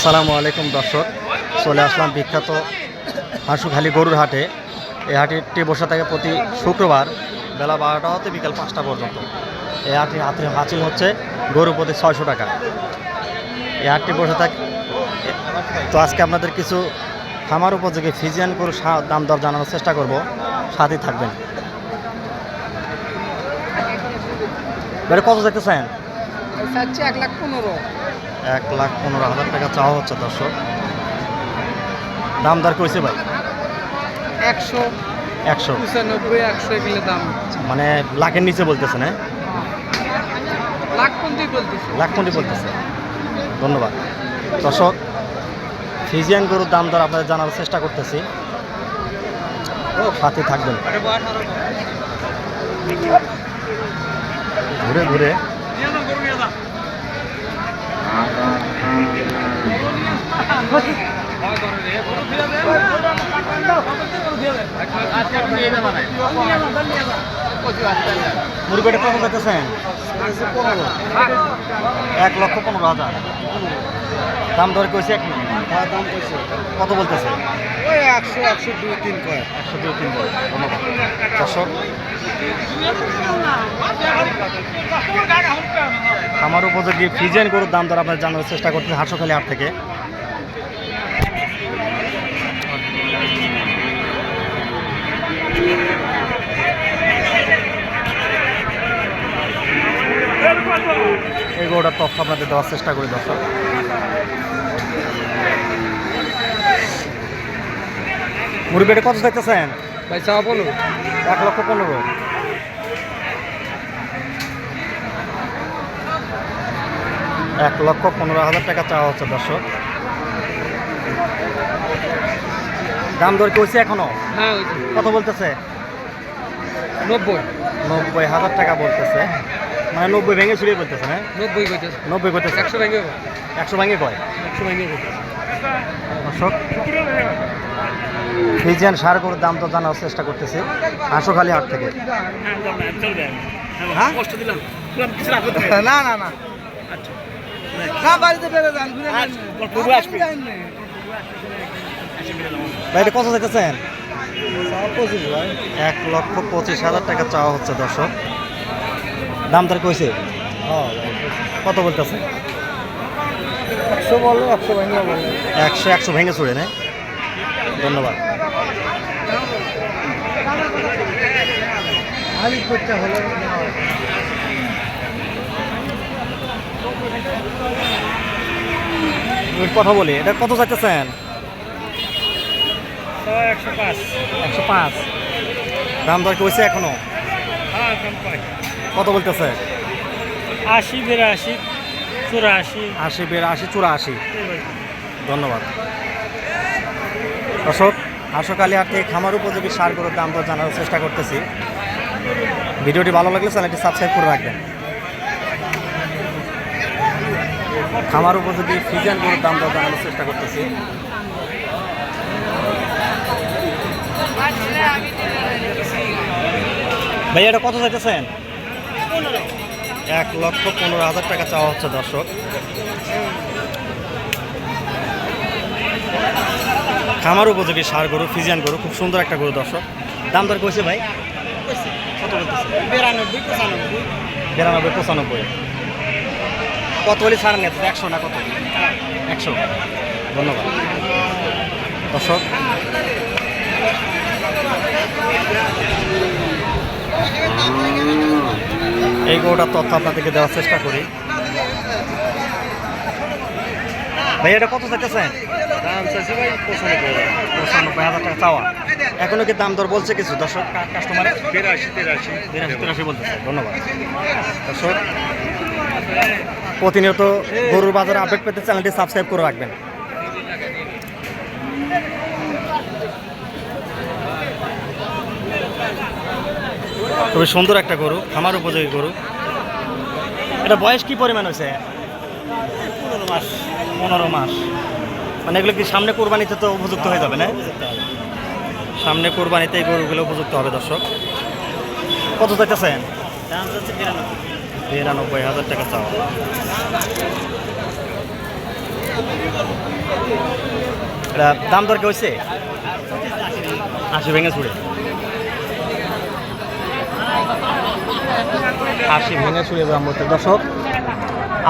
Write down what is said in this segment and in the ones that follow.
আসসালামু আলাইকুম দর্শক, চলে আসলাম বিখ্যাত হাঁসুখালি গরুর হাটে। এই হাটটি বসে থাকে প্রতি শুক্রবার বেলা বারোটা হতে বিকাল পাঁচটা পর্যন্ত। এই হাটটি হাতে হাঁচিল হচ্ছে গরু প্রতি ছয়শো টাকা। এই হাটটি বসে থাকে তো আজকে আপনাদের কিছু খামার উপযোগী ফিজিয়ান গরু সা- দাম দর জানানোর চেষ্টা করব। সাথেই থাকবেন। কত দেখতে চান এক লাখ পনেরো। এক লাখ পনেরো হাজার টাকা চাওয়া হচ্ছে দর্শক। দাম দর কইছে ভাই? একশো একশো। পঁচানব্বই একশো এগুলো দাম। মানে লাখের নিচে বলতেছে না? লাখ বলতেছি। লাখ কোটি বলতেছে। ধন্যবাদ। দর্শক ফিজিয়ান গরুর দাম দর আপনাদের জানার চেষ্টা করতেছি। সাথে থাকবেন। ঘুরে ঘুরে। মুরগিটা কত পেতেছেন এক লক্ষ পনেরো হাজার। দাম ধরে কইছে এক দাম কইছে? কত বলতেছে? ওই একশো একশো দুই তিন কয় একশো দুই তিন ধন্যবাদ। দর্শক আমার উপযোগী ফিজেন গরুর দাম দর আপনার জানার চেষ্টা করতে হাঁসখালি হাট থেকে। এই গরুটার তথ্য আপনাদের দেওয়ার চেষ্টা করি দর্শক। মুরগিটা কত দেখতেছেন ভাই চাওয়া বলো এক লক্ষ পনেরো। এক লক্ষ পনেরো হাজার টাকা চাওয়া হচ্ছে দর্শক। দাম দর কইছে এখনও? হ্যাঁ কত বলতেছে? নব্বই। নব্বই হাজার টাকা বলতেছে। মানে নব্বই ভেঙে ছুড়িয়ে বলতেছে হ্যাঁ? নব্বই নব্বই করতেছে একশো ভেঙে একশো ভেঙে কয়? একশো ভেঙে দর্শক। ফিজিয়ান সার গরুর দাম তো জানার চেষ্টা করতেছি। হাঁসোখালি হাট থেকে। হ্যাঁ? না না না। বাড়িতে কত এক লক্ষ পঁচিশ হাজার টাকা চাওয়া হচ্ছে দর্শক। দাম তার কইছে? কত বলতেছে? একশো বলো একশো ভেঙে একশো একশো ভেঙে চড়ে নে। ধন্যবাদ। হলে কথা বলি। এটা কত চাইতেছেন? একশো পাঁচ। দাম দর কইছে এখনও? হ্যাঁ কত বলতেছে? আশি বিরাশি চুরাশি। আশি বিরাশি চুরাশি। ধন্যবাদ। অশোক আশোকালী হাট খামার উপযোগী সার গরুর দাম দর জানার চেষ্টা করতেছি। ভিডিওটি ভালো লাগলে চ্যানেলটি সাবস্ক্রাইব করে রাখবেন। খামার উপযোগী ফিজিয়ান গরুর দাম জানানোর চেষ্টা করতেছি। ভাইয়া, এটা কত চাইতেছেন? এক লক্ষ পনেরো হাজার টাকা চাওয়া হচ্ছে, দর্শক। খামার উপযোগী সার গরু, ফিজিয়ান গরু, খুব সুন্দর একটা গরু, দর্শক। দাম দর কইছে ভাই? কত বলতেছে বিরানব্বই পঁচানব্বই। বিরানব্বই পঁচানব্বই। কত বলি ছাড় নেই একশো না কত? একশো। ধন্যবাদ। দর্শক। এই গরুটার তথ্য আপনাদেরকে দেওয়ার চেষ্টা করি। ভাই এটা কত চাইতেছেন? পঁচানব্বই হাজার টাকা চাওয়া। এখনও কি দাম দর বলছে কিছু দর্শক? কাস্টমার বিরাশি তিরাশি। বিরাশি তিরাশি বলতেছে ধন্যবাদ। দর্শক প্রতিনিয়ত গরুর বাজারে আপডেট পেতে চ্যানেলটি সাবস্ক্রাইব করে রাখবেন। খুবই সুন্দর একটা গরু খামার উপযোগী গরু। এটা বয়স কি পরিমাণ হয়েছে? পনেরো মাস। পনেরো মাস। মানে এগুলো কি সামনে কোরবানিতে তো উপযুক্ত হয়ে যাবে না? সামনে কোরবানিতে এই গরুগুলো উপযুক্ত হবে, দর্শক। কত চাইতেছেন? বিরানব্বই হাজার টাকা এটা দাম দর কি হয়েছে? আশি ভেঙে ছুড়ে আশি ভেঙে ছুড়ে দাম বলতে দর্শক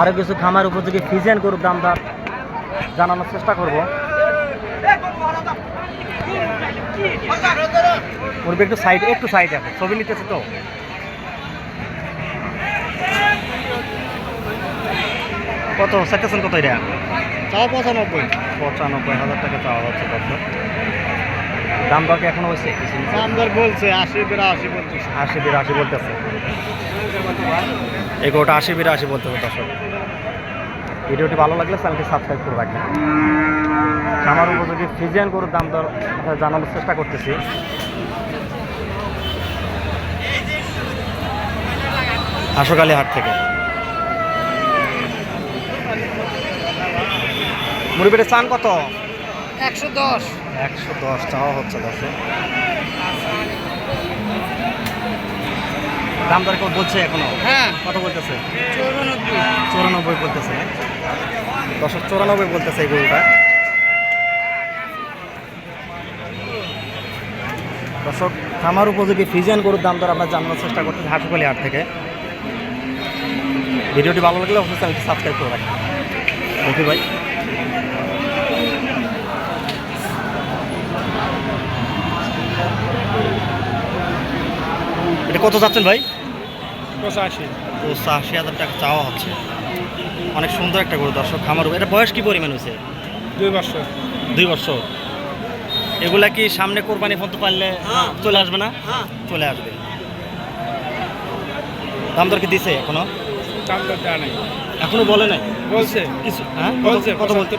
আরও কিছু খামার উপযোগী ফিজেন গরুর দাম দর জানানোর চেষ্টা করব। মুরগি একটু সাইড একটু সাইড আছে ছবি নিতেছে তো। কত? চাইতেছেন কত এটা? চাও পঁচানব্বই। পঁচানব্বই হাজার টাকা চাওয়া হচ্ছে কত? দাম দর এখনও হয়েছে? দাম দর বলছে আশি বিরাশি বলতেছে। আশি বিরাশি বলতেছে। এই গোটা আশি বিরাশি বলতেছে দর্শক। ভিডিওটি ভালো লাগলে চ্যানেলটি সাবস্ক্রাইব করে রাখবেন। আমার উপযোগী ফিজিয়ান গরুর দাম দর জানানোর চেষ্টা করতেছি। আশোকালী হাট থেকে। মুড়ি পেটে চান কত? একশো দশ। একশো দশ চাওয়া হচ্ছে দর্শক। দাম দর কেউ বলছে এখনও? হ্যাঁ। কত বলতেছে? চৌরানব্বই। বলতেছে। দশ চৌরানব্বই বলতেছে এই গরুটা। দর্শক খামার উপযোগী ফিজিয়ান গরুর দাম দর আমরা জানানোর চেষ্টা করতেছি হাটুকালি হাট থেকে। ভিডিওটি ভালো লাগলে অবশ্যই চ্যানেলটি সাবস্ক্রাইব করে রাখবেন। দেখি ভাই। এটা কত যাচ্ছেন ভাই? পঁচাশি। পঁচাশি হাজার টাকা চাওয়া হচ্ছে। অনেক সুন্দর একটা গরু দর্শক খামার এটা বয়স কি পরিমাণ হয়েছে? দুই বছর। দুই বছর। এগুলা কি সামনে কোরবানি ফন্ত পারলে চলে আসবে না? চলে আসবে। দাম দর কি দিছে এখনও? দাম দর দেওয়া নেই। এখনও বলে নাই? বলছে। কিছু হ্যাঁ? বলছে কত বলতে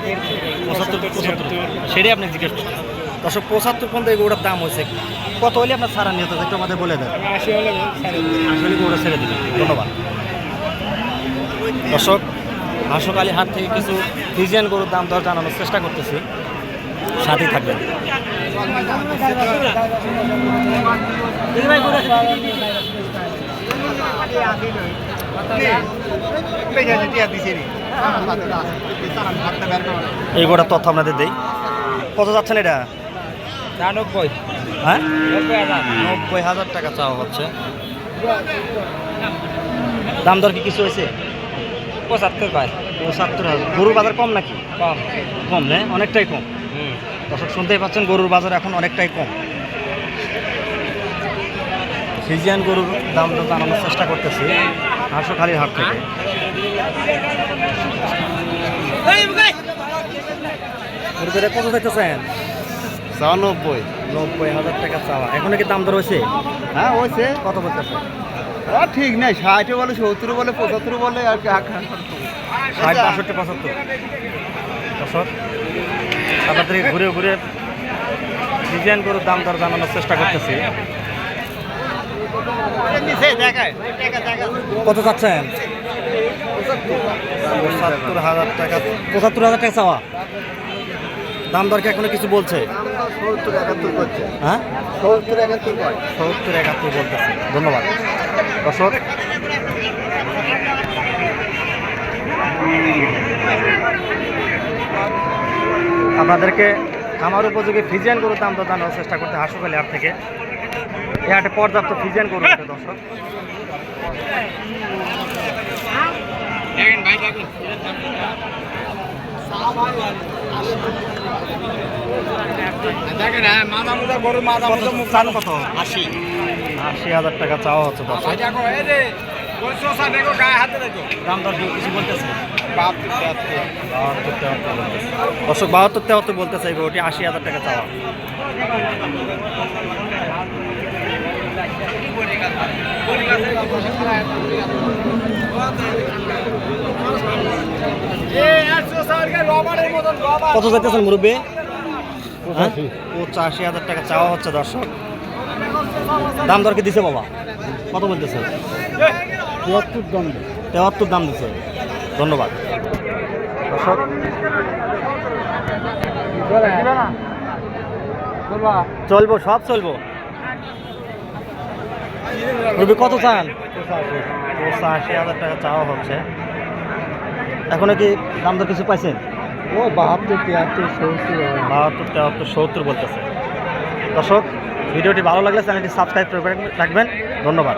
পঁচাত্তর। পঁচাত্তর। সেটাই আপনি জিজ্ঞেস করছেন। দর্শক পঁচাত্তর পর্যন্ত এই গরুটার দাম হয়েছে। কত হলে আপনার সারা নিয়ে একটু আমাদের বলে দেন। আশি হলে আসলে গরুটা ছেড়ে দিবেন। ধন্যবাদ। দর্শক হাসকালী হাট থেকে কিছু ফিজিয়ান গরুর দাম দর জানানোর চেষ্টা করতেছি। সাথেই থাকবেন। এই গোটার তথ্য আপনাদের দেই। কত যাচ্ছেন এটা? হ্যাঁ নব্বই। হাজার। নব্বই হাজার টাকা চাওয়া হচ্ছে। দাম দর কি কিছু হয়েছে? পঁচাত্তর পায় পঁচাত্তর হাজার। গরুর বাজার কম নাকি? কম। কম না? অনেকটাই কম। দর্শক শুনতেই পাচ্ছেন গরুর বাজার এখন অনেকটাই কম। ফিজিয়ান গরুর দাম দর জানানোর চেষ্টা করতেছি হাঁসখালির হাট থেকে। কত চাইতেছেন? চানব্বই নব্বই। হাজার টাকা চাওয়া। এখনও কি দাম দর হয়েছে? হ্যাঁ হয়েছে। কত বলতেছে ঠিক নাই। ষাটে বলে সত্তর বলে পঁচাত্তর বলে আর কি ষাট বাষট্টি পঁচাত্তর। আপনাদের ঘুরে ঘুরে ডিজাইন গরুর দাম দর জানানোর চেষ্টা করতেছি। কত চাচ্ছেন? পঁচাত্তর হাজার টাকা। পঁচাত্তর হাজার টাকা চাওয়া। দাম দর কি এখনও কিছু বলছে? হ্যাঁ একাত্তর ধন্যবাদ আপনাদেরকে খামার উপযোগী ফিজিয়ান গরুর দাম দর জানানোর চেষ্টা করতে হাসপাতালে হাট থেকে। এই পর্যাপ্ত ফিজিয়ান গরু আছে দর্শক। দেখেন হ্যাঁ গরু চান কত? আশি। আশি হাজার টাকা চাওয়া হচ্ছে দর্শক। বাহাত্তর তেহাত্তর। বলতে চাইবে ওটি আশি হাজার টাকা চাওয়া। কত চাইতেছেন মুরব্বী? হ্যাঁ? পঁচাশি হাজার টাকা চাওয়া হচ্ছে দর্শক। দাম দর কি দিছে বাবা? কত বলতেছে? তিয়াত্তর দাম তেহাত্তর দাম দিছে। ধন্যবাদ। দর্শক। চলবো সব চলবো। রবি কত চান? আশি হাজার টাকা চাওয়া হচ্ছে। এখনও কি দাম দর কিছু পাইছেন? ও বাহাত্তর তিয়াত্তর সত্তর বাহাত্তর তিয়াত্তর সত্তর বলতেছে। দর্শক ভিডিওটি ভালো লাগলে চ্যানেলটি সাবস্ক্রাইব করে রাখবেন। ধন্যবাদ।